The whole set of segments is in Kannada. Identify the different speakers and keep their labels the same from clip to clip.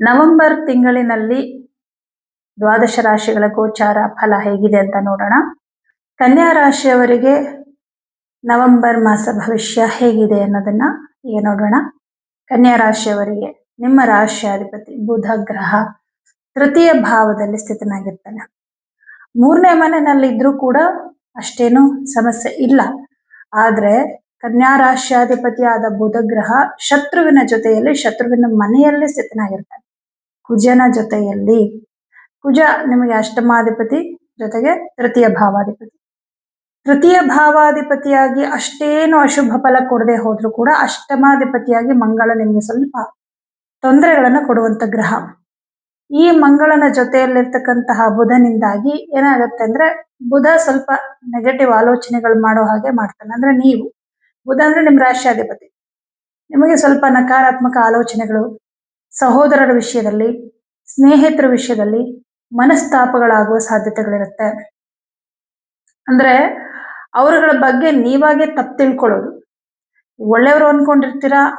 Speaker 1: ನವೆಂಬರ್ ತಿಂಗಳಿನಲ್ಲಿ ದ್ವಾದಶ ರಾಶಿಗಳ ಗೋಚಾರ ಫಲ ಹೇಗಿದೆ ಅಂತ ನೋಡೋಣ. ಕನ್ಯಾ ರಾಶಿಯವರಿಗೆ ನವೆಂಬರ್ ಮಾಸ ಭವಿಷ್ಯ ಹೇಗಿದೆ ಅನ್ನೋದನ್ನ ಈಗ ನೋಡೋಣ. ಕನ್ಯಾ ರಾಶಿಯವರಿಗೆ ನಿಮ್ಮ ರಾಶಿಯಾಧಿಪತಿ ಬುಧ ಗ್ರಹ ತೃತೀಯ ಭಾವದಲ್ಲಿ ಸ್ಥಿತನಾಗಿರ್ತಾನೆ. ಮೂರನೇ ಮನೆಯಲ್ಲಿ ಇದ್ರೂ ಕೂಡ ಅಷ್ಟೇನು ಸಮಸ್ಯೆ ಇಲ್ಲ. ಆದ್ರೆ ಕನ್ಯಾ ರಾಶಿಯಾಧಿಪತಿಯಾದ ಬುಧ ಗ್ರಹ ಶತ್ರುವಿನ ಜೊತೆಯಲ್ಲಿ ಶತ್ರುವಿನ ಮನೆಯಲ್ಲೇ ಸ್ಥಿತನಾಗಿರ್ತಾನೆ. ಕುಜನ ಜೊತೆಯಲ್ಲಿ ಕುಜ ನಿಮಗೆ ಅಷ್ಟಮಾಧಿಪತಿ ಜೊತೆಗೆ ತೃತೀಯ ಭಾವಾಧಿಪತಿ. ತೃತೀಯ ಭಾವಾಧಿಪತಿಯಾಗಿ ಅಷ್ಟೇನು ಅಶುಭ ಫಲ ಕೊಡದೆ ಹೋದ್ರೂ ಕೂಡ ಅಷ್ಟಮಾಧಿಪತಿಯಾಗಿ ಮಂಗಳ ನಿಮಗೆ ಸ್ವಲ್ಪ ತೊಂದರೆಗಳನ್ನು ಕೊಡುವಂತ ಗ್ರಹ. ಈ ಮಂಗಳನ ಜೊತೆಯಲ್ಲಿರ್ತಕ್ಕಂತಹ ಬುಧನಿಂದಾಗಿ ಏನಾಗುತ್ತೆ ಅಂದ್ರೆ ಬುಧ ಸ್ವಲ್ಪ ನೆಗೆಟಿವ್ ಆಲೋಚನೆಗಳು ಮಾಡೋ ಹಾಗೆ ಮಾಡ್ತಾನೆ. ಅಂದ್ರೆ ನೀವು, ಬುಧ ಅಂದ್ರೆ ನಿಮ್ ರಾಷ್ಟ್ರಾಧಿಪತಿ. ನಿಮಗೆ ಸ್ವಲ್ಪ ನಕಾರಾತ್ಮಕ ಆಲೋಚನೆಗಳು ಸಹೋದರರ ವಿಷಯದಲ್ಲಿ, ಸ್ನೇಹಿತರ ವಿಷಯದಲ್ಲಿ ಮನಸ್ತಾಪಗಳಾಗುವ ಸಾಧ್ಯತೆಗಳಿರುತ್ತೆ. ಅಂದ್ರೆ ಅವರುಗಳ ಬಗ್ಗೆ ನೀವಾಗೆ ತಪ್ಪು ತಿಳ್ಕೊಳ್ಳೋದು. ಒಳ್ಳೆಯವರು ಅನ್ಕೊಂಡಿರ್ತೀರಾ?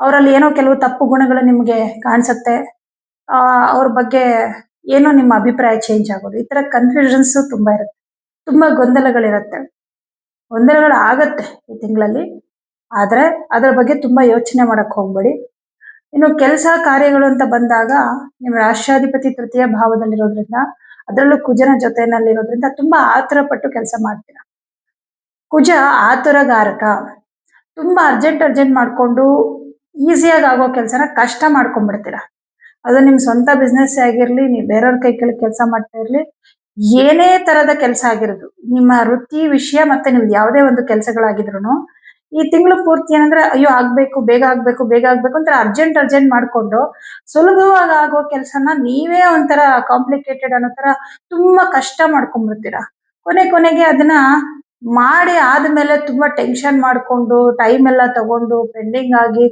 Speaker 1: ಅವರಲ್ಲಿ ಏನೋ ಕೆಲವು ತಪ್ಪು ಗುಣಗಳು ನಿಮಗೆ ಕಾಣಿಸುತ್ತೆ. ಆ, ಅವ್ರ ಬಗ್ಗೆ ಏನೋ ನಿಮ್ಮ ಅಭಿಪ್ರಾಯ ಚೇಂಜ್ ಆಗೋದು. ಈ ತರ ಕನ್ಫ್ಯೂಷನ್ಸ್ ತುಂಬಾ ಇರುತ್ತೆ. ತುಂಬಾ ಗೊಂದಲಗಳಿರುತ್ತೆ. ಗೊಂದಲಗಳು ಆಗತ್ತೆ ಈ ತಿಂಗಳಲ್ಲಿ. ಆದ್ರೆ ಅದರ ಬಗ್ಗೆ ತುಂಬಾ ಯೋಚನೆ ಮಾಡಕ್ ಹೋಗ್ಬೇಡಿ. ಇನ್ನು ಕೆಲಸ ಕಾರ್ಯಗಳು ಅಂತ ಬಂದಾಗ ನಿಮ್ಮ ರಾಷ್ಟ್ರಾಧಿಪತಿ ತೃತೀಯ ಭಾವದಲ್ಲಿರೋದ್ರಿಂದ, ಅದರಲ್ಲೂ ಕುಜನ ಜೊತೆನಲ್ಲಿರೋದ್ರಿಂದ ತುಂಬಾ ಆತುರ ಪಟ್ಟು ಕೆಲಸ ಮಾಡ್ತೀರಾ. ಕುಜ ಆತುರಗಾರಕ. ತುಂಬಾ ಅರ್ಜೆಂಟ್ ಅರ್ಜೆಂಟ್ ಮಾಡ್ಕೊಂಡು ಈಸಿಯಾಗಿ ಆಗೋ ಕೆಲಸನ ಕಷ್ಟ ಮಾಡ್ಕೊಂಡ್ಬಿಡ್ತೀರ. ಅದು ನಿಮ್ ಸ್ವಂತ ಬಿಸ್ನೆಸ್ ಆಗಿರ್ಲಿ, ನೀವು ಬೇರೆಯವ್ರ ಕೈ ಕೆಳಗೆ ಕೆಲಸ ಮಾಡ್ತಾ ಇರ್ಲಿ, ಏನೇ ತರದ ಕೆಲಸ ಆಗಿರೋದು, ನಿಮ್ಮ ವೃತ್ತಿ ವಿಷಯ ಮತ್ತೆ ನಿಮ್ದು ಯಾವುದೇ ಒಂದು ಕೆಲಸಗಳಾಗಿದ್ರು ಈ ತಿಂಗಳು ಪೂರ್ತಿ ಏನಂದ್ರೆ, ಅಯ್ಯೋ, ಆಗ್ಬೇಕು, ಬೇಗ ಆಗ್ಬೇಕು ಬೇಗ ಆಗ್ಬೇಕು ಅಂತ ಅರ್ಜೆಂಟ್ ಅರ್ಜೆಂಟ್ ಮಾಡ್ಕೊಂಡು ಸುಲಭವಾಗಿ ಆಗೋ ಕೆಲಸನ ನೀವೇ ಒಂಥರ ಕಾಂಪ್ಲಿಕೇಟೆಡ್ ಅನ್ನೋ ತರ ತುಂಬಾ ಕಷ್ಟ ಮಾಡ್ಕೊಂಡ್ಬಿಡ್ತೀರಾ? ಕೊನೆ ಕೊನೆಗೆ ಅದನ್ನ ಮಾಡಿ ಆದ್ಮೇಲೆ ತುಂಬಾ ಟೆನ್ಷನ್ ಮಾಡ್ಕೊಂಡು ಟೈಮ್ ಎಲ್ಲ ತಗೊಂಡು ಪೆಂಡಿಂಗ್ ಆಗಿ,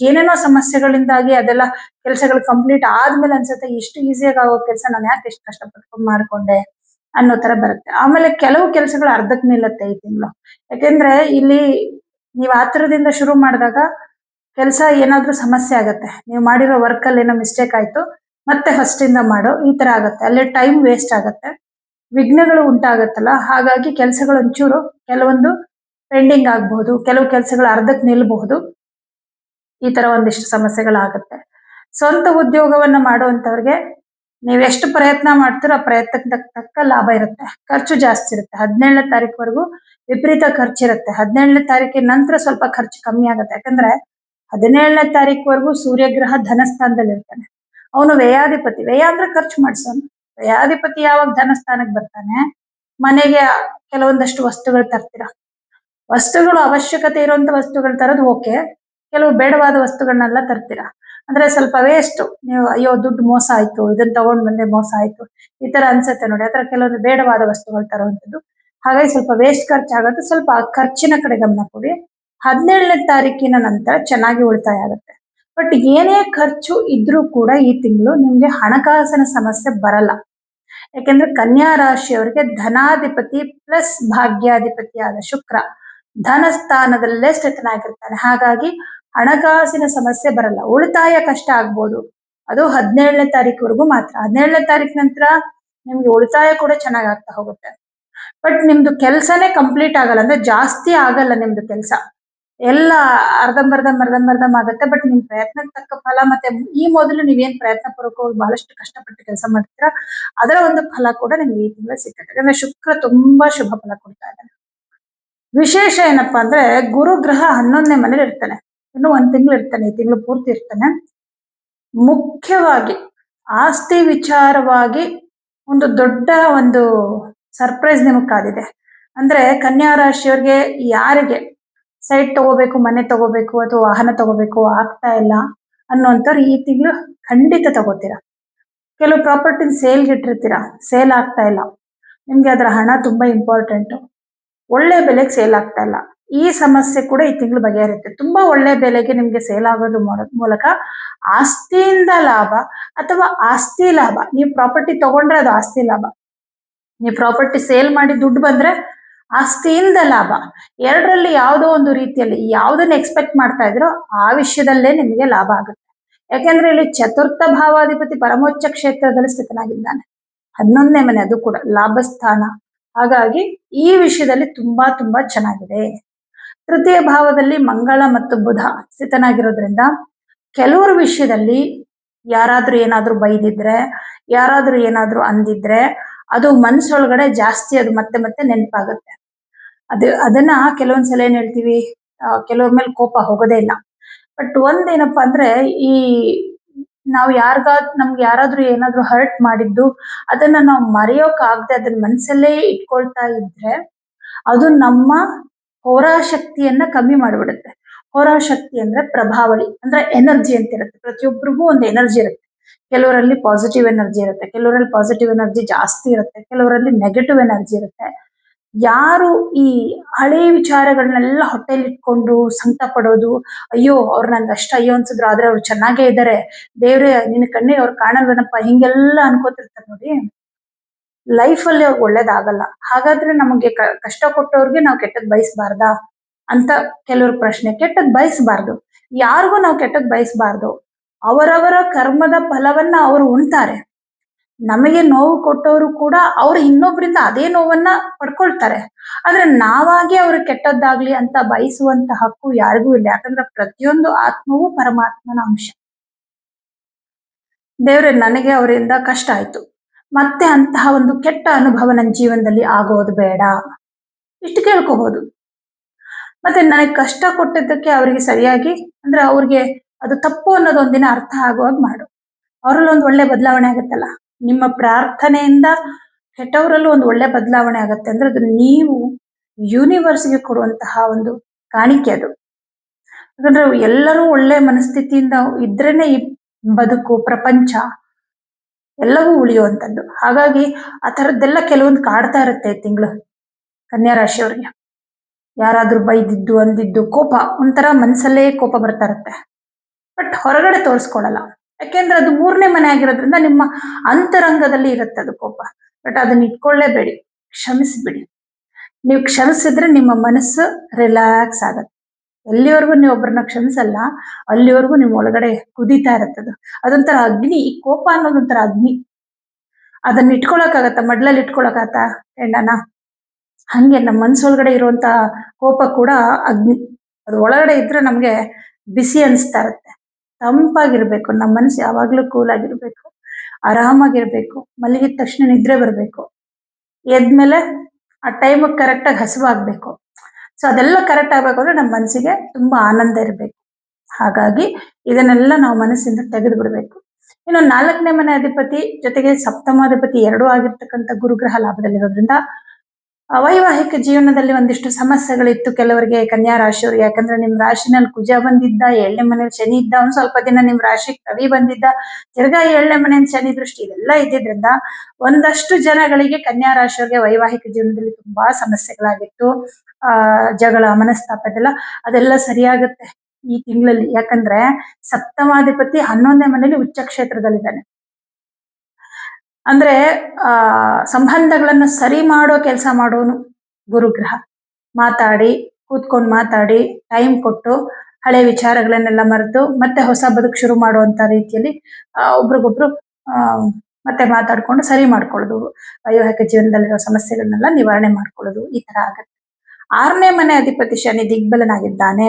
Speaker 1: ಏನೇನೋ ಸಮಸ್ಯೆಗಳಿಂದಾಗಿ ಅದೆಲ್ಲ ಕೆಲಸಗಳು ಕಂಪ್ಲೀಟ್ ಆದ್ಮೇಲೆ ಅನ್ಸುತ್ತೆ, ಇಷ್ಟು ಈಸಿಯಾಗಿ ಆಗೋ ಕೆಲಸ ನಾನು ಯಾಕೆ ಎಷ್ಟು ಕಷ್ಟಪಟ್ಕೊಂಡು ಮಾಡ್ಕೊಂಡೆ ಅನ್ನೋ ತರ ಬರುತ್ತೆ. ಆಮೇಲೆ ಕೆಲವು ಕೆಲಸಗಳು ಅರ್ಧಕ್ ನಿಲ್ಲತ್ತೆ ಈ ತಿಂಗಳು. ಯಾಕೆಂದ್ರೆ ಇಲ್ಲಿ ನೀವು ಆತರದಿಂದ ಶುರು ಮಾಡಿದಾಗ ಕೆಲಸ ಏನಾದ್ರೂ ಸಮಸ್ಯೆ ಆಗುತ್ತೆ. ನೀವು ಮಾಡಿರೋ ವರ್ಕ್ ಅಲ್ಲಿ ಏನೋ ಮಿಸ್ಟೇಕ್ ಆಯ್ತು, ಮತ್ತೆ ಫಸ್ಟ್ ಇಂದ ಮಾಡೋ, ಈ ತರ ಆಗುತ್ತೆ. ಅಲ್ಲಿ ಟೈಮ್ ವೇಸ್ಟ್ ಆಗತ್ತೆ. ವಿಘ್ನಗಳು ಉಂಟಾಗತ್ತಲ್ಲ, ಹಾಗಾಗಿ ಕೆಲಸಗಳು ಒಂಚೂರು ಕೆಲವೊಂದು ಪೆಂಡಿಂಗ್ ಆಗಬಹುದು ಕೆಲವು ಕೆಲಸಗಳು ಅರ್ಧಕ್ ನಿಲ್ಬಹುದು ಈ ತರ ಒಂದಿಷ್ಟು ಸಮಸ್ಯೆಗಳಾಗತ್ತೆ. ಸ್ವಂತ ಉದ್ಯೋಗವನ್ನ ಮಾಡುವಂತವ್ರಿಗೆ ನೀವು ಎಷ್ಟು ಪ್ರಯತ್ನ ಮಾಡ್ತೀರೋ ಪ್ರಯತ್ನಕ್ಕೆ ತಕ್ಕ ಲಾಭ ಇರುತ್ತೆ. ಖರ್ಚು ಜಾಸ್ತಿ ಇರುತ್ತೆ. ಹದಿನೇಳನೇ ತಾರೀಕುವರೆಗೂ ವಿಪರೀತ ಖರ್ಚಿರುತ್ತೆ. ಹದಿನೇಳನೇ ತಾರೀಕಿನ ನಂತರ ಸ್ವಲ್ಪ ಖರ್ಚು ಕಮ್ಮಿ ಆಗುತ್ತೆ. ಯಾಕಂದ್ರೆ ಹದಿನೇಳನೇ ತಾರೀಕುವರೆಗೂ ಸೂರ್ಯಗ್ರಹ ಧನಸ್ಥಾನದಲ್ಲಿ ಇರ್ತಾನೆ. ಅವನು ವ್ಯಯಾಧಿಪತಿ. ವ್ಯಯ ಅಂದ್ರೆ ಖರ್ಚು ಮಾಡಿಸೋನು. ವ್ಯಯಾಧಿಪತಿ ಯಾವಾಗ ಧನಸ್ಥಾನಕ್ಕೆ ಬರ್ತಾನೆ? ಮನೆಗೆ ಕೆಲವೊಂದಷ್ಟು ವಸ್ತುಗಳು ತರ್ತೀರ? ವಸ್ತುಗಳು ಅವಶ್ಯಕತೆ ಇರುವಂತ ವಸ್ತುಗಳು ತರೋದು ಓಕೆ. ಕೆಲವು ಬೇಡವಾದ ವಸ್ತುಗಳನ್ನೆಲ್ಲ ತರ್ತೀರಾ? ಅಂದ್ರೆ ಸ್ವಲ್ಪ ವೇಸ್ಟ್ ನೀವು ಅಯ್ಯೋ ದುಡ್ಡು ಮೋಸ ಆಯ್ತು ಇದನ್ನ ತಗೊಂಡ್ ಬಂದೆ ಮೋಸ ಆಯ್ತು, ಈ ತರ ಅನ್ಸುತ್ತೆ ನೋಡಿ. ಆತರ ಕೆಲವೊಂದು ಬೇಡವಾದ ವಸ್ತುಗಳು ತರುವಂತದ್ದು ಹಾಗಾಗಿ ಸ್ವಲ್ಪ ವೇಸ್ಟ್ ಖರ್ಚಾಗುತ್ತೆ ಸ್ವಲ್ಪ ಖರ್ಚಿನ ಕಡೆ ಗಮನ ಕೊಡಿ. ಹದಿನೇಳನೇ ತಾರೀಕಿನ ನಂತರ ಚೆನ್ನಾಗಿ ಉಳಿತಾಯ ಆಗುತ್ತೆ. ಬಟ್ ಏನೇ ಖರ್ಚು ಇದ್ರೂ ಕೂಡ ಈ ತಿಂಗಳು ನಿಮ್ಗೆ ಹಣಕಾಸಿನ ಸಮಸ್ಯೆ ಬರಲ್ಲ. ಯಾಕೆಂದ್ರೆ ಕನ್ಯಾ ರಾಶಿಯವರಿಗೆ ಧನಾಧಿಪತಿ ಪ್ಲಸ್ ಭಾಗ್ಯಾಧಿಪತಿಯಾದ ಶುಕ್ರ ಧನ ಸ್ಥಾನದಲ್ಲೇ ಸ್ಥಿತನಾಗಿರ್ತಾನೆ. ಹಾಗಾಗಿ ಹಣಕಾಸಿನ ಸಮಸ್ಯೆ ಬರಲ್ಲ. ಉಳಿತಾಯ ಕಷ್ಟ ಆಗ್ಬೋದು. ಅದು ಹದಿನೇಳನೇ ತಾರೀಕುವರೆಗೂ ಮಾತ್ರ. ಹದಿನೇಳನೇ ತಾರೀಕು ನಂತರ ನಿಮ್ಗೆ ಉಳಿತಾಯ ಕೂಡ ಚೆನ್ನಾಗ್ ಆಗ್ತಾ ಹೋಗುತ್ತೆ. ಬಟ್ ನಿಮ್ದು ಕೆಲಸನೇ ಕಂಪ್ಲೀಟ್ ಆಗಲ್ಲ. ಅಂದ್ರೆ ಜಾಸ್ತಿ ಆಗಲ್ಲ ನಿಮ್ದು ಕೆಲಸ. ಎಲ್ಲ ಅರ್ಧಂಬರ್ಧಂ ಅರ್ಧಂಬರ್ಧಂ ಆಗುತ್ತೆ. ಬಟ್ ನಿಮ್ ಪ್ರಯತ್ನಕ್ಕೆ ತಕ್ಕ ಫಲ ಮತ್ತೆ ಈ ಮೊದಲು ನೀವೇನ್ ಪ್ರಯತ್ನ ಪೂರ್ವಕವಾಗಿ ಬಹಳಷ್ಟು ಕಷ್ಟಪಟ್ಟು ಕೆಲಸ ಮಾಡ್ತೀರಾ, ಅದರ ಒಂದು ಫಲ ಕೂಡ ನಿಮ್ಗೆ ಈ ತಿಂಗಳ ಸಿಕ್ಕುತ್ತೆ ಯಾಕಂದ್ರೆ ಶುಕ್ರ ತುಂಬಾ ಶುಭ ಫಲ ಕೊಡ್ತಾ ಇದ್ದಾನೆ. ವಿಶೇಷ ಏನಪ್ಪಾ ಅಂದ್ರೆ ಗುರು ಗ್ರಹ ಹನ್ನೊಂದನೇ ಮನೇಲಿ ಇರ್ತಾನೆ. ಇನ್ನು ಒಂದ್ ತಿಂಗಳು ಇರ್ತಾನೆ, ಈ ತಿಂಗಳು ಪೂರ್ತಿ ಇರ್ತಾನೆ. ಮುಖ್ಯವಾಗಿ ಆಸ್ತಿ ವಿಚಾರವಾಗಿ ಒಂದು ದೊಡ್ಡ ಒಂದು ಸರ್ಪ್ರೈಸ್ ನಿಮಗೆ ಕಾದಿದೆ. ಅಂದ್ರೆ ಕನ್ಯಾ ರಾಶಿಯವ್ರಿಗೆ ಯಾರಿಗೆ ಸೈಟ್ ತಗೋಬೇಕು, ಮನೆ ತಗೋಬೇಕು, ಅಥವಾ ವಾಹನ ತಗೋಬೇಕು, ಆಗ್ತಾ ಇಲ್ಲ ಅನ್ನುವಂಥವ್ರು ಈ ತಿಂಗಳು ಖಂಡಿತ ತಗೋತೀರಾ. ಕೆಲವು ಪ್ರಾಪರ್ಟಿನ ಸೇಲ್ಗೆ ಇಟ್ಟಿರ್ತೀರಾ, ಸೇಲ್ ಆಗ್ತಾ ಇಲ್ಲ. ನಿಮ್ಗೆ ಅದರ ಹಣ ತುಂಬಾ ಇಂಪಾರ್ಟೆಂಟ್ ಒಳ್ಳೆ ಬೆಲೆಗೆ ಸೇಲ್ ಆಗ್ತಾ ಇಲ್ಲ. ಈ ಸಮಸ್ಯೆ ಕೂಡ ಈ ತಿಂಗಳು ಬಗೆಹರುತ್ತೆ ತುಂಬಾ ಒಳ್ಳೆ ಬೆಲೆಗೆ ನಿಮ್ಗೆ ಸೇಲ್ ಆಗೋದು ಮೂಲ- ಮೂಲಕ ಆಸ್ತಿಯಿಂದ ಲಾಭ ಅಥವಾ ಆಸ್ತಿ ಲಾಭ. ನೀವು ಪ್ರಾಪರ್ಟಿ ತಗೊಂಡ್ರೆ ಅದು ಆಸ್ತಿ ಲಾಭ. ನೀವು ಪ್ರಾಪರ್ಟಿ ಸೇಲ್ ಮಾಡಿ ದುಡ್ಡು ಬಂದ್ರೆ ಆಸ್ತಿಯಿಂದ ಲಾಭ. ಎರಡರಲ್ಲಿ ಯಾವುದೋ ಒಂದು ರೀತಿಯಲ್ಲಿ ಯಾವುದನ್ನ ಎಕ್ಸ್ಪೆಕ್ಟ್ ಮಾಡ್ತಾ ಇದ್ರೋ ಆ ವಿಷಯದಲ್ಲೇ ನಿಮಗೆ ಲಾಭ ಆಗುತ್ತೆ. ಯಾಕೆಂದ್ರೆ ಇಲ್ಲಿ ಚತುರ್ಥ ಭಾವಾಧಿಪತಿ ಪರಮೋಚ್ಚ ಕ್ಷೇತ್ರದಲ್ಲಿ ಸ್ಥಿತನಾಗಿದ್ದಾನೆ. ಹನ್ನೊಂದನೇ ಮನೆ ಅದು ಕೂಡ ಲಾಭಸ್ಥಾನ. ಹಾಗಾಗಿ ಈ ವಿಷಯದಲ್ಲಿ ತುಂಬಾ ತುಂಬಾ ಚೆನ್ನಾಗಿದೆ. ತೃತೀಯ ಭಾವದಲ್ಲಿ ಮಂಗಳ ಮತ್ತು ಬುಧ ಸ್ಥಿತನಾಗಿರೋದ್ರಿಂದ ಕೆಲವರ ವಿಷಯದಲ್ಲಿ ಯಾರಾದ್ರೂ ಏನಾದ್ರೂ ಬೈದಿದ್ರೆ, ಯಾರಾದ್ರೂ ಏನಾದ್ರೂ ಅಂದಿದ್ರೆ ಅದು ಮನಸ್ಸೊಳಗಡೆ ಜಾಸ್ತಿ ಅದು ಮತ್ತೆ ಮತ್ತೆ ನೆನಪಾಗುತ್ತೆ. ಅದು, ಅದನ್ನ ಕೆಲವೊಂದ್ಸಲ ಏನ್ ಹೇಳ್ತೀವಿ ಕೆಲವ್ರ ಮೇಲೆ ಕೋಪ ಹೋಗೋದೇ ಇಲ್ಲ. ಬಟ್ ಒಂದೇನಪ್ಪಾ ಅಂದ್ರೆ ಈ ನಾವು ಯಾರಿಗಾ, ನಮ್ಗೆ ಯಾರಾದ್ರೂ ಏನಾದ್ರೂ ಹರ್ಟ್ ಮಾಡಿದ್ದು, ಅದನ್ನ ನಾವು ಮರೆಯೋಕ್ ಆಗದೆ ಅದನ್ನ ಮನ್ಸಲ್ಲೇ ಇಟ್ಕೊಳ್ತಾ ಇದ್ರೆ ಅದು ನಮ್ಮ ಹೋರಾಶಕ್ತಿಯನ್ನ ಕಮ್ಮಿ ಮಾಡಿಬಿಡುತ್ತೆ. ಹೋರಾಶಕ್ತಿ ಅಂದ್ರೆ ಪ್ರಭಾವಳಿ, ಅಂದ್ರೆ ಎನರ್ಜಿ ಅಂತ ಇರುತ್ತೆ ಪ್ರತಿಯೊಬ್ಬರಿಗೂ ಒಂದು ಎನರ್ಜಿ ಇರುತ್ತೆ. ಕೆಲವರಲ್ಲಿ ಪಾಸಿಟಿವ್ ಎನರ್ಜಿ ಇರುತ್ತೆ, ಕೆಲವರಲ್ಲಿ ಪಾಸಿಟಿವ್ ಎನರ್ಜಿ ಜಾಸ್ತಿ ಇರುತ್ತೆ, ಕೆಲವರಲ್ಲಿ ನೆಗೆಟಿವ್ ಎನರ್ಜಿ ಇರುತ್ತೆ. ಯಾರು ಈ ಹಳೆ ವಿಚಾರಗಳನ್ನೆಲ್ಲ ಹೊಟ್ಟೆಲಿ ಇಟ್ಕೊಂಡು ಸಂಕಟ ಪಡೋದು ಅಯ್ಯೋ ಅವ್ರು ನನ್ಗೆ ಅಷ್ಟ ಅಯ್ಯೋ ಅನ್ಸಿದ್ರು, ಆದ್ರೆ ಅವ್ರು ಚೆನ್ನಾಗೇ ಇದಾರೆ, ದೇವ್ರೆ ನಿನ್ನ ಕಣ್ಣಿಗೆ ಅವ್ರು ಕಾಣಲ್ವೇನಪ್ಪ, ಹಿಂಗೆಲ್ಲ ಅನ್ಕೋತಿರ್ತಾರೆ ನೋಡಿ. ಲೈಫ್ ಅಲ್ಲಿ ಅವ್ರಿಗೆ ಒಳ್ಳೇದಾಗಲ್ಲ. ಹಾಗಾದ್ರೆ ನಮಗೆ ಕಷ್ಟ ಕೊಟ್ಟವ್ರಿಗೆ ನಾವು ಕೆಟ್ಟದ್ ಬಯಸಬಾರ್ದಾ? ಅಂತ ಕೆಲವ್ರ ಪ್ರಶ್ನೆ. ಕೆಟ್ಟದ್ ಬಯಸ್ಬಾರ್ದು. ಯಾರಿಗೂ ನಾವು ಕೆಟ್ಟದ್ ಬಯಸಬಾರ್ದು. ಅವರವರ ಕರ್ಮದ ಫಲವನ್ನ ಅವರು ಉಣ್ತಾರೆ. ನಮಗೆ ನೋವು ಕೊಟ್ಟವರು ಕೂಡ ಅವ್ರು ಇನ್ನೊಬ್ರಿಂದ ಅದೇ ನೋವನ್ನ ಪಡ್ಕೊಳ್ತಾರೆ. ಆದ್ರೆ ನಾವಾಗಿ ಅವ್ರು ಕೆಟ್ಟದ್ದಾಗ್ಲಿ ಅಂತ ಬಯಸುವಂತ ಹಕ್ಕು ಯಾರಿಗೂ ಇಲ್ಲ. ಯಾಕಂದ್ರೆ ಪ್ರತಿಯೊಂದು ಆತ್ಮವೂ ಪರಮಾತ್ಮನ ಅಂಶ. ದೇವ್ರೆ, ನನಗೆ ಅವರಿಂದ ಕಷ್ಟ ಆಯ್ತು. ಮತ್ತೆ ಅಂತಹ ಒಂದು ಕೆಟ್ಟ ಅನುಭವ ನನ್ನ ಜೀವನದಲ್ಲಿ ಆಗೋದು ಬೇಡ. ಇಷ್ಟು ಕೇಳ್ಕೋಬಹುದು ಮತ್ತೆ ನನಗೆ ಕಷ್ಟ ಕೊಟ್ಟಿದ್ದಕ್ಕೆ ಅವರಿಗೆ ಸರಿಯಾಗಿ ಅಂದ್ರೆ ಅವ್ರಿಗೆ ಅದು ತಪ್ಪು ಅನ್ನೋದು ಒಂದಿನ ಅರ್ಥ ಆಗುವಾಗ ಮಾಡು. ಅವರಲ್ಲಿ ಒಂದು ಒಳ್ಳೆ ಬದಲಾವಣೆ ಆಗುತ್ತಲ್ಲ. ನಿಮ್ಮ ಪ್ರಾರ್ಥನೆಯಿಂದ ಕೆಟ್ಟವರಲ್ಲೂ ಒಂದು ಒಳ್ಳೆ ಬದಲಾವಣೆ ಆಗುತ್ತೆ. ಅಂದ್ರೆ ಅದು ನೀವು ಯೂನಿವರ್ಸ್ಗೆ ಕೊಡುವಂತಹ ಒಂದು ಕಾಣಿಕೆ ಅದು. ಯಾಕಂದ್ರೆ ಎಲ್ಲರೂ ಒಳ್ಳೆ ಮನಸ್ಥಿತಿಯಿಂದ ಇದ್ರೇನೆ ಈ ಬದುಕು, ಪ್ರಪಂಚ. ಎಲ್ಲವೂ ಉಳಿಯುವಂಥದ್ದು. ಹಾಗಾಗಿ ಆ ಥರದ್ದೆಲ್ಲ ಕೆಲವೊಂದು ಕಾಡ್ತಾ ಇರುತ್ತೆ ತಿಂಗಳು ಕನ್ಯಾ ರಾಶಿಯವ್ರಿಗೆ ಯಾರಾದರೂ ಬೈದಿದ್ದು, ಅಂದಿದ್ದು, ಕೋಪ, ಒಂಥರ ಮನಸ್ಸಲ್ಲೇ ಕೋಪ ಬರ್ತಾ ಇರುತ್ತೆ. ಬಟ್ ಹೊರಗಡೆ ತೋರಿಸ್ಕೊಳಲ್ಲ. ಯಾಕೆಂದ್ರೆ ಅದು ಮೂರನೇ ಮನೆ ಆಗಿರೋದ್ರಿಂದ ನಿಮ್ಮ ಅಂತರಂಗದಲ್ಲಿ ಇರುತ್ತೆ ಅದು ಕೋಪ. ಬಟ್ ಅದನ್ನ ಇಟ್ಕೊಳ್ಳೇಬೇಡಿ. ಕ್ಷಮಿಸಿಬಿಡಿ. ನೀವು ಕ್ಷಮಿಸಿದ್ರೆ ನಿಮ್ಮ ಮನಸ್ಸು ರಿಲ್ಯಾಕ್ಸ್ ಆಗತ್ತೆ. ಎಲ್ಲಿವರೆಗೂ ನೀವು ಒಬ್ಬರನ್ನ ಕ್ಷಮಿಸಲ್ಲ, ಅಲ್ಲಿವರೆಗೂ ನಿಮ್ಮ ಒಳಗಡೆ ಕುದೀತಾ ಇರುತ್ತದು. ಅದೊಂಥರ ಅಗ್ನಿ, ಈ ಕೋಪ ಅನ್ನೋದೊಂಥರ ಅಗ್ನಿ. ಅದನ್ನ ಇಟ್ಕೊಳಕ್ಕಾಗತ್ತ? ಮಡ್ಲಲ್ಲಿ ಇಟ್ಕೊಳಕಾಗತ್ತ ಹೆಣ್ಣನ ಹಂಗೆ ನಮ್ಮ ಮನ್ಸೊಳಗಡೆ ಇರುವಂತ ಕೋಪ ಕೂಡ ಅಗ್ನಿ. ಅದು ಒಳಗಡೆ ಇದ್ರೆ ನಮ್ಗೆ ಬಿಸಿ ಅನಿಸ್ತಾ ಇರುತ್ತೆ. ತಂಪಾಗಿರ್ಬೇಕು, ನಮ್ಮ ಮನಸ್ಸು ಯಾವಾಗ್ಲೂ ಕೂಲ್ ಆಗಿರ್ಬೇಕು ಆರಾಮಾಗಿರ್ಬೇಕು, ಮಲಗಿದ ತಕ್ಷಣ ನಿದ್ರೆ ಬರಬೇಕು. ಎದ್ಮೇಲೆ ಆ ಟೈಮ್ ಕರೆಕ್ಟಾಗಿ ಹಸಿವಾಗ್ಬೇಕು. ಸೊ ಅದೆಲ್ಲ ಕರೆಕ್ಟ್ ಆಗ್ಬೇಕು ಅಂದ್ರೆ ನಮ್ಮ ಮನಸ್ಸಿಗೆ ತುಂಬಾ ಆನಂದ ಇರಬೇಕು. ಹಾಗಾಗಿ ಇದನ್ನೆಲ್ಲ ನಾವು ಮನಸ್ಸಿಂದ ತೆಗೆದು ಬಿಡಬೇಕು ಇನ್ನು ನಾಲ್ಕನೇ ಮನೆ ಅಧಿಪತಿ ಜೊತೆಗೆ ಸಪ್ತಮಾಧಿಪತಿ ಎರಡೂ ಆಗಿರ್ತಕ್ಕಂಥ ಗುರುಗ್ರಹ ಲಾಭದಲ್ಲಿರೋದ್ರಿಂದ, ವೈವಾಹಿಕ ಜೀವನದಲ್ಲಿ ಒಂದಿಷ್ಟು ಸಮಸ್ಯೆಗಳಿತ್ತು ಕೆಲವರಿಗೆ ಕನ್ಯಾ ರಾಶಿಯವ್ರಿಗೆ. ಯಾಕಂದ್ರೆ ನಿಮ್ ರಾಶಿನಲ್ಲಿ ಕುಜ ಬಂದಿದ್ದ, ಏಳನೇ ಮನೇಲಿ ಶನಿ ಇದ್ದ, ಒಂದ್ ಸ್ವಲ್ಪ ದಿನ ನಿಮ್ ರಾಶಿಗೆ ರವಿ ಬಂದಿದ್ದ, ತಿರ್ಗಾ ಏಳನೇ ಮನೆಯಿಂದ ಶನಿ ದೃಷ್ಟಿ ಇದೆಲ್ಲ ಇದ್ದಿದ್ರಿಂದ ಒಂದಷ್ಟು ಜನಗಳಿಗೆ ಕನ್ಯಾ ರಾಶಿಯವರಿಗೆ ವೈವಾಹಿಕ ಜೀವನದಲ್ಲಿ ತುಂಬಾ ಸಮಸ್ಯೆಗಳಾಗಿತ್ತು. ಆ, ಜಗಳ, ಮನಸ್ತಾಪ ಇದೆಲ್ಲ, ಅದೆಲ್ಲ ಸರಿಯಾಗುತ್ತೆ ಈ ತಿಂಗಳಲ್ಲಿ. ಯಾಕಂದ್ರೆ ಸಪ್ತಮಾಧಿಪತಿ ಹನ್ನೊಂದನೇ ಮನೆಯಲ್ಲಿ ಉಚ್ಚ ಕ್ಷೇತ್ರದಲ್ಲಿದ್ದಾನೆ. ಅಂದ್ರೆ, ಆ, ಸಂಬಂಧಗಳನ್ನ ಸರಿ ಮಾಡೋ ಕೆಲಸ ಮಾಡೋನು ಗುರುಗ್ರಹ. ಮಾತಾಡಿ, ಕೂತ್ಕೊಂಡು ಮಾತಾಡಿ ಟೈಮ್ ಕೊಟ್ಟು, ಹಳೆ ವಿಚಾರಗಳನ್ನೆಲ್ಲ ಮರೆತು, ಮತ್ತೆ ಹೊಸ ಬದುಕು ಶುರು ಮಾಡುವಂತ ರೀತಿಯಲ್ಲಿ ಒಬ್ರಿಗೊಬ್ರು ಮತ್ತೆ ಮಾತಾಡ್ಕೊಂಡು ಸರಿ ಮಾಡ್ಕೊಳ್ಳೋದು. ವೈವಾಹಿಕ ಜೀವನದಲ್ಲಿರೋ ಸಮಸ್ಯೆಗಳನ್ನೆಲ್ಲ ನಿವಾರಣೆ ಮಾಡ್ಕೊಳ್ಳೋದು ಈ ತರ ಆಗತ್ತೆ. ಆರನೇ ಮನೆ ಅಧಿಪತಿ ಶನಿ ದಿಗ್ಬಲನಾಗಿದ್ದಾನೆ.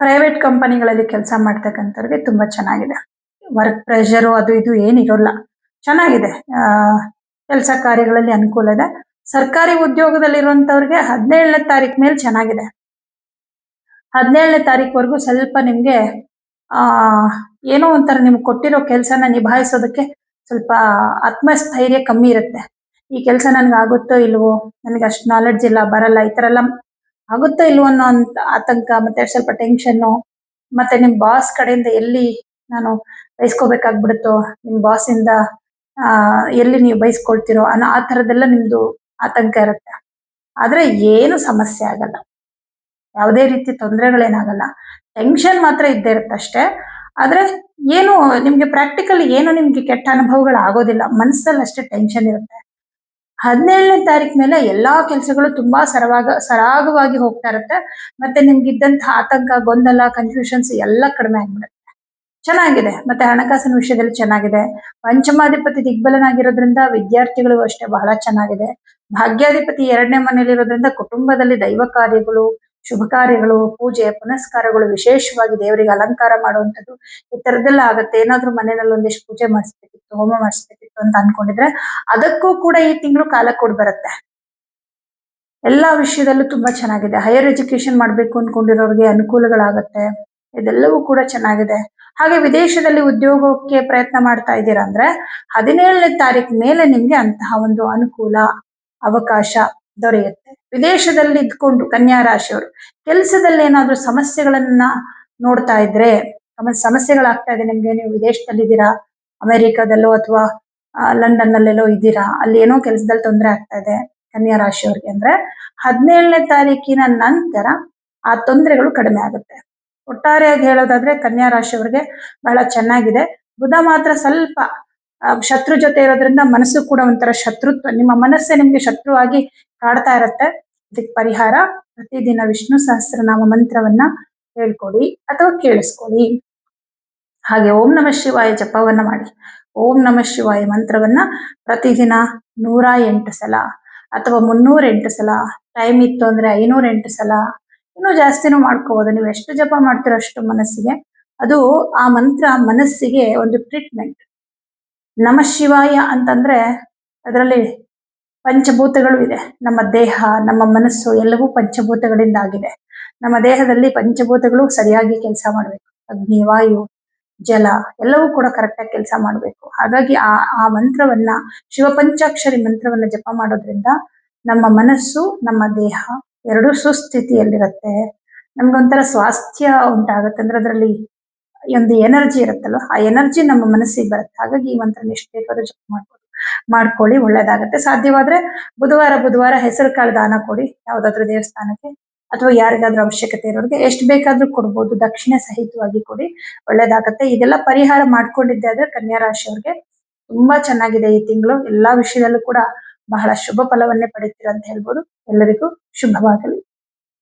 Speaker 1: ಪ್ರೈವೇಟ್ ಕಂಪನಿಗಳಲ್ಲಿ ಕೆಲಸ ಮಾಡ್ತಕ್ಕಂಥವ್ರಿಗೆ ತುಂಬಾ ಚೆನ್ನಾಗಿದೆ. ವರ್ಕ್ ಪ್ರೆಷರು ಅದು ಇದು ಏನಿರೋಲ್ಲ ಚೆನ್ನಾಗಿದೆ. ಕೆಲಸ ಕಾರ್ಯಗಳಲ್ಲಿ ಅನುಕೂಲ ಇದೆ. ಸರ್ಕಾರಿ ಉದ್ಯೋಗದಲ್ಲಿರುವಂಥವ್ರಿಗೆ ಹದಿನೇಳನೇ ತಾರೀಕು ಮೇಲೆ ಚೆನ್ನಾಗಿದೆ. ಹದಿನೇಳನೇ ತಾರೀಕುವರೆಗೂ ಸ್ವಲ್ಪ ನಿಮ್ಗೆ ಏನೋ ಒಂಥರ ನಿಮ್ಗೆ ಕೊಟ್ಟಿರೋ ಕೆಲಸನ ನಿಭಾಯಿಸೋದಕ್ಕೆ ಸ್ವಲ್ಪ ಆತ್ಮಸ್ಥೈರ್ಯ ಕಮ್ಮಿ ಇರುತ್ತೆ. ಈ ಕೆಲಸ ನನ್ಗೆ ಆಗುತ್ತೋ ಇಲ್ವೋ? ನನಗೆ ಅಷ್ಟು ನಾಲೆಡ್ಜ್ ಇಲ್ಲ, ಬರಲ್ಲ, ಈ ತರ ಎಲ್ಲ ಆಗುತ್ತೋ ಇಲ್ವೋ ಅನ್ನೋ ಅಂತ ಆತಂಕ, ಮತ್ತೆ ಸ್ವಲ್ಪ ಟೆನ್ಷನ್ನು ಮತ್ತೆ ನಿಮ್ ಬಾಸ್ ಕಡೆಯಿಂದ ಎಲ್ಲಿ ನಾನು ಬೈಸ್ಕೋಬೇಕಾಗ್ಬಿಡುತ್ತೋ? ನಿಮ್ ಬಾಸ್ ಇಂದ, ಆ, ಎಲ್ಲಿ ನೀವು ಬೈಸ್ಕೊಳ್ತಿರೋ ಅನ್ನೋ ಆ ತರದೆಲ್ಲ ನಿಮ್ದು ಆತಂಕ ಇರುತ್ತೆ. ಆದ್ರೆ ಏನು ಸಮಸ್ಯೆ ಆಗಲ್ಲ. ಯಾವುದೇ ರೀತಿ ತೊಂದರೆಗಳೇನಾಗಲ್ಲ. ಟೆನ್ಷನ್ ಮಾತ್ರ ಇದ್ದೇ ಇರುತ್ತೆ ಅಷ್ಟೇ. ಆದ್ರೆ ಏನು, ನಿಮ್ಗೆ ಪ್ರಾಕ್ಟಿಕಲ್ ಏನು ನಿಮ್ಗೆ ಕೆಟ್ಟ ಅನುಭವಗಳು ಆಗೋದಿಲ್ಲ ಮನಸ್ಸಲ್ಲಿ ಅಷ್ಟೇ ಟೆನ್ಷನ್ ಇರುತ್ತೆ. ಹದಿನೇಳನೇ ಮೇಲೆ ಎಲ್ಲಾ ಕೆಲಸಗಳು ತುಂಬಾ ಸರವಾಗ, ಸರಾಗವಾಗಿ ಹೋಗ್ತಾ ಇರುತ್ತೆ. ಮತ್ತೆ ನಿಮ್ಗೆ ಇದ್ದಂತಹ ಆತಂಕ, ಗೊಂದಲ ಕನ್ಫ್ಯೂಷನ್ಸ್ ಎಲ್ಲ ಕಡಿಮೆ ಆಗ್ಬಿಡುತ್ತೆ. ಚೆನ್ನಾಗಿದೆ. ಮತ್ತೆ ಹಣಕಾಸಿನ ವಿಷಯದಲ್ಲಿ ಚೆನ್ನಾಗಿದೆ. ಪಂಚಮಾಧಿಪತಿ ದಿಗ್ಬಲನಾಗಿರೋದ್ರಿಂದ ವಿದ್ಯಾರ್ಥಿಗಳು ಅಷ್ಟೇ ಬಹಳ ಚೆನ್ನಾಗಿದೆ. ಭಾಗ್ಯಾಧಿಪತಿ ಎರಡನೇ ಮನೆಯಲ್ಲಿರೋದ್ರಿಂದ ಕುಟುಂಬದಲ್ಲಿ ದೈವ ಕಾರ್ಯಗಳು ಶುಭ ಕಾರ್ಯಗಳು ಪೂಜೆ, ಪುನಸ್ಕಾರಗಳು ವಿಶೇಷವಾಗಿ ದೇವರಿಗೆ ಅಲಂಕಾರ ಮಾಡುವಂಥದ್ದು ಈ ತರದೆಲ್ಲ ಆಗುತ್ತೆ. ಏನಾದ್ರೂ ಮನೆಯಲ್ಲಿ ಒಂದಿಷ್ಟು ಪೂಜೆ ಮಾಡಿಸ್ಬೇಕಿತ್ತು, ಹೋಮ ಮಾಡಿಸ್ಬೇಕಿತ್ತು ಅಂತ ಅನ್ಕೊಂಡಿದ್ರೆ ಅದಕ್ಕೂ ಕೂಡ ಈ ತಿಂಗಳು ಕಾಲ ಕೊಡ್ ಬರುತ್ತೆ. ಎಲ್ಲಾ ವಿಷಯದಲ್ಲೂ ತುಂಬಾ ಚೆನ್ನಾಗಿದೆ. ಹೈಯರ್ ಎಜುಕೇಶನ್ ಮಾಡ್ಬೇಕು ಅನ್ಕೊಂಡಿರೋರಿಗೆ ಅನುಕೂಲಗಳಾಗತ್ತೆ. ಇದೆಲ್ಲವೂ ಕೂಡ ಚೆನ್ನಾಗಿದೆ. ಹಾಗೆ ವಿದೇಶದಲ್ಲಿ ಉದ್ಯೋಗಕ್ಕೆ ಪ್ರಯತ್ನ ಮಾಡ್ತಾ ಇದ್ದೀರಾ ಅಂದ್ರೆ ಹದಿನೇಳನೇ ತಾರೀಕು ಮೇಲೆ ನಿಮ್ಗೆ ಅಂತಹ ಒಂದು ಅನುಕೂಲ, ಅವಕಾಶ ದೊರೆಯುತ್ತೆ. ವಿದೇಶದಲ್ಲಿ ಇದ್ಕೊಂಡು ಕನ್ಯಾ ರಾಶಿಯವರು, ಕೆಲಸದಲ್ಲಿ ಏನಾದ್ರೂ ಸಮಸ್ಯೆಗಳನ್ನ ನೋಡ್ತಾ ಇದ್ರೆ, ಆಮೇಲೆ ಸಮಸ್ಯೆಗಳಾಗ್ತಾ ಇದೆ, ನಿಮ್ಗೆ ನೀವು ವಿದೇಶದಲ್ಲಿದ್ದೀರಾ ಅಮೆರಿಕಾದಲ್ಲೋ ಅಥವಾ ಲಂಡನ್ ನಲ್ಲೆಲ್ಲೋ ಇದ್ದೀರಾ, ಅಲ್ಲಿ ಏನೋ ಕೆಲಸದಲ್ಲಿ ತೊಂದರೆ ಆಗ್ತಾ ಇದೆ ಕನ್ಯಾ ರಾಶಿಯವ್ರಿಗೆ ಅಂದ್ರೆ, ಹದಿನೇಳನೇ ತಾರೀಕಿನ ನಂತರ ಆ ತೊಂದರೆಗಳು ಕಡಿಮೆ ಆಗುತ್ತೆ. ಒಟ್ಟಾರೆಯಾಗಿ ಹೇಳೋದಾದ್ರೆ ಕನ್ಯಾ ರಾಶಿಯವ್ರಿಗೆ ಬಹಳ ಚೆನ್ನಾಗಿದೆ. ಬುಧ ಮಾತ್ರ ಸ್ವಲ್ಪ ಶತ್ರು ಜೊತೆ ಇರೋದ್ರಿಂದ ಮನಸ್ಸು ಕೂಡ ಒಂಥರ ಶತ್ರುತ್ವ, ನಿಮ್ಮ ಮನಸ್ಸೇ ನಿಮ್ಗೆ ಶತ್ರುವಾಗಿ ಕಾಡ್ತಾ ಇರತ್ತೆ. ಇದಕ್ಕೆ ಪರಿಹಾರ ಪ್ರತಿದಿನ ವಿಷ್ಣು ಸಹಸ್ರನಾಮ ಮಂತ್ರವನ್ನ ಹೇಳ್ಕೊಡಿ ಅಥವಾ ಕೇಳಿಸ್ಕೊಳ್ಳಿ ಹಾಗೆ ಓಂ ನಮ ಶಿವಾಯ ಜಪವನ್ನ ಮಾಡಿ. ಓಂ ನಮ ಶಿವಾಯ ಮಂತ್ರವನ್ನ ಪ್ರತಿದಿನ ನೂರ ಎಂಟು ಸಲ ಅಥವಾ ಮುನ್ನೂರ ಎಂಟು ಸಲ ಟೈಮ್ ಇತ್ತು ಅಂದ್ರೆ ಐನೂರ ಎಂಟು ಸಲ, ಇನ್ನೂ ಜಾಸ್ತಿನೂ ಮಾಡ್ಕೋಬಹುದು ನೀವು ಎಷ್ಟು ಜಪ ಮಾಡ್ತೀರೋ ಅಷ್ಟು ಮನಸ್ಸಿಗೆ, ಅದು ಆ ಮಂತ್ರ ಮನಸ್ಸಿಗೆ ಒಂದು ಟ್ರೀಟ್ಮೆಂಟ್ ನಮ ಶಿವಾಯ ಅಂತಂದ್ರೆ ಅದರಲ್ಲಿ ಪಂಚಭೂತಗಳು ಇದೆ. ನಮ್ಮ ದೇಹ, ನಮ್ಮ ಮನಸ್ಸು ಎಲ್ಲವೂ ಪಂಚಭೂತಗಳಿಂದ ಆಗಿದೆ ನಮ್ಮ ದೇಹದಲ್ಲಿ ಪಂಚಭೂತಗಳು ಸರಿಯಾಗಿ ಕೆಲಸ ಮಾಡಬೇಕು. ಅಗ್ನಿ, ವಾಯು, ಜಲ ಎಲ್ಲವೂ ಕೂಡ ಕರೆಕ್ಟ್ ಆಗಿ ಕೆಲಸ ಮಾಡಬೇಕು. ಹಾಗಾಗಿ ಆ ಆ ಮಂತ್ರವನ್ನ, ಶಿವಪಂಚಾಕ್ಷರಿ ಮಂತ್ರವನ್ನ ಜಪ ಮಾಡೋದ್ರಿಂದ ನಮ್ಮ ಮನಸ್ಸು, ನಮ್ಮ ದೇಹ ಎರಡೂ ಸುಸ್ಥಿತಿಯಲ್ಲಿರುತ್ತೆ. ನಮ್ಗೊಂಥರ ಸ್ವಾಸ್ಥ್ಯ ಉಂಟಾಗುತ್ತೆ. ಅಂದ್ರೆ ಅದರಲ್ಲಿ ಒಂದು ಎನರ್ಜಿ ಇರುತ್ತಲ್ಲ ಆ ಎನರ್ಜಿ ನಮ್ಮ ಮನಸ್ಸಿಗೆ ಬರುತ್ತೆ. ಹಾಗಾಗಿ ಈ ಮಂತ್ರ ಎಷ್ಟು ಬೇಕಾದ್ರೂ ಜಪ ಮಾಡ್ಬೋದು. ಮಾಡ್ಕೊಳ್ಳಿ, ಒಳ್ಳೇದಾಗುತ್ತೆ. ಸಾಧ್ಯವಾದ್ರೆ ಬುಧವಾರ ಬುಧವಾರ ಹೆಸರು ಕಾಳು ದಾನ ಕೊಡಿ, ಯಾವ್ದಾದ್ರು ದೇವಸ್ಥಾನಕ್ಕೆ ಅಥವಾ ಯಾರಿಗಾದ್ರೂ ಅವಶ್ಯಕತೆ ಇರೋರಿಗೆ ಎಷ್ಟು ಬೇಕಾದ್ರೂ ಕೊಡ್ಬೋದು, ದಕ್ಷಿಣ ಸಹಿತವಾಗಿ ಕೊಡಿ, ಒಳ್ಳೇದಾಗತ್ತೆ. ಇದೆಲ್ಲ ಪರಿಹಾರ ಮಾಡ್ಕೊಂಡಿದ್ದೆ ಆದ್ರೆ ಕನ್ಯಾ ರಾಶಿಯವ್ರಿಗೆ ತುಂಬಾ ಚೆನ್ನಾಗಿದೆ ಈ ತಿಂಗಳು. ಎಲ್ಲಾ ವಿಷಯದಲ್ಲೂ ಕೂಡ ಬಹಳ ಶುಭ ಫಲವನ್ನೇ ಪಡಿತೀರ ಅಂತ ಹೇಳ್ಬೋದು. ಎಲ್ಲರಿಗೂ ಶುಭವಾಗಲಿ.